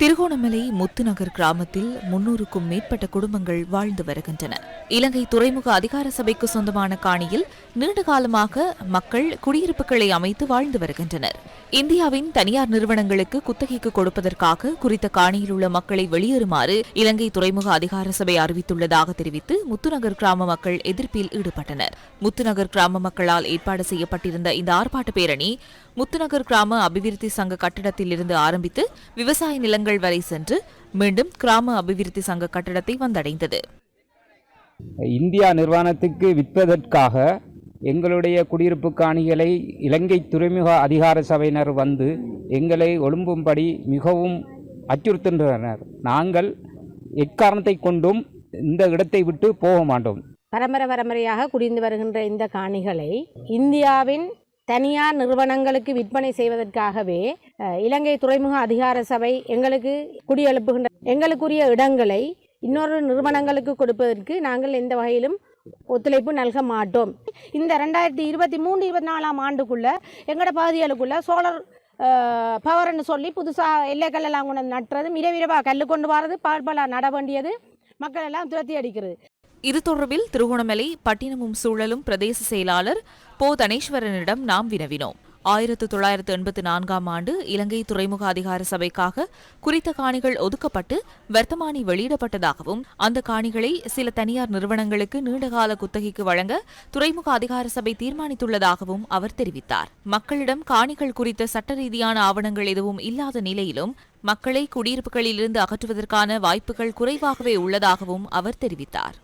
திருகோணமலை முத்துநகர் கிராமத்தில் முன்னூறுக்கும் மேற்பட்ட குடும்பங்கள் வாழ்ந்து வருகின்றன. இலங்கை துறைமுக அதிகார சபைக்கு சொந்தமான காணியில் நீண்ட காலமாக மக்கள் குடியிருப்புகளை அமைத்து வாழ்ந்து வருகின்றனர். இந்தியாவின் தனியார் நிறுவனங்களுக்கு குத்தகைக்கு கொடுப்பதற்காக குறித்த காணியில் உள்ள மக்களை வெளியேறுமாறு இலங்கை துறைமுக அதிகார சபை அறிவித்துள்ளதாக தெரிவித்து முத்துநகர் கிராம மக்கள் எதிர்ப்பில் ஈடுபட்டனர். முத்துநகர் கிராம மக்களால் ஏற்பாடு செய்யப்பட்டிருந்த இந்த ஆர்ப்பாட்ட பேரணி முத்துநகர் கிராம அபிவிருத்தி சங்க கட்டிடத்தில் இருந்து ஆரம்பித்து விவசாய நிலங்கள் வரை சென்று மீண்டும் கிராம அபிவிருத்தி சங்க கட்டிடத்தை வந்தடைந்தது. இந்தியா நிறுவனத்துக்கு விற்பதற்காக எங்களுடைய குடியிருப்பு காணிகளை இலங்கை துறைமுக அதிகார சபையினர் வந்து எங்களை ஒழும்பும்படி மிகவும் அச்சுறுத்துகின்றனர். நாங்கள் எக்காரணத்தை கொண்டும் இந்த இடத்தை விட்டு போக மாட்டோம். பரம்பரை பரம்பரையாக குடிந்து வருகின்ற இந்த காணிகளை இந்தியாவின் தனியார் நிறுவனங்களுக்கு விற்பனை செய்வதற்காகவே இலங்கை துறைமுக அதிகார சபை எங்களுக்கு குடியெழுப்புகின்ற எங்களுக்குரிய இடங்களை இன்னொரு நிறுவனங்களுக்கு கொடுப்பதற்கு நாங்கள் எந்த வகையிலும் ஒத்துழைப்பு நல்க மாட்டோம். இந்த ரெண்டாயிரத்தி இருபத்தி மூணு இருபத்தி நாலாம் ஆண்டுக்குள்ள எங்களோட பகுதிகளுக்குள்ள சோழர் பவர்னு சொல்லி புதுசாக எல்லைக்கல் எல்லாம் கொண்டு நட்டுறது மிரவிரவாக கல் கொண்டு வரது பால்பலா நட வேண்டியது மக்கள் எல்லாம் துரத்தி அடிக்கிறது. இது தொடர்பில் திருகோணமலை பட்டினமும் சூழலும் பிரதேச செயலாளர் போ. தனேஸ்வரனிடம் நாம் வினவினோம். ஆயிரத்து தொள்ளாயிரத்து எண்பத்து நான்காம் ஆண்டு இலங்கை துறைமுக அதிகார சபைக்காக குறித்த காணிகள் ஒதுக்கப்பட்டு வர்த்தமானி வெளியிடப்பட்டதாகவும் அந்த காணிகளை சில தனியார் நிறுவனங்களுக்கு நீண்டகால குத்தகைக்கு வழங்க துறைமுக அதிகார சபை தீர்மானித்துள்ளதாகவும் அவர் தெரிவித்தார். மக்களிடம் காணிகள் குறித்த சட்ட ரீதியான ஆவணங்கள் எதுவும் இல்லாத நிலையிலும் மக்களை குடியிருப்புகளிலிருந்து அகற்றுவதற்கான வாய்ப்புகள் குறைவாகவே உள்ளதாகவும் அவர் தெரிவித்தார்.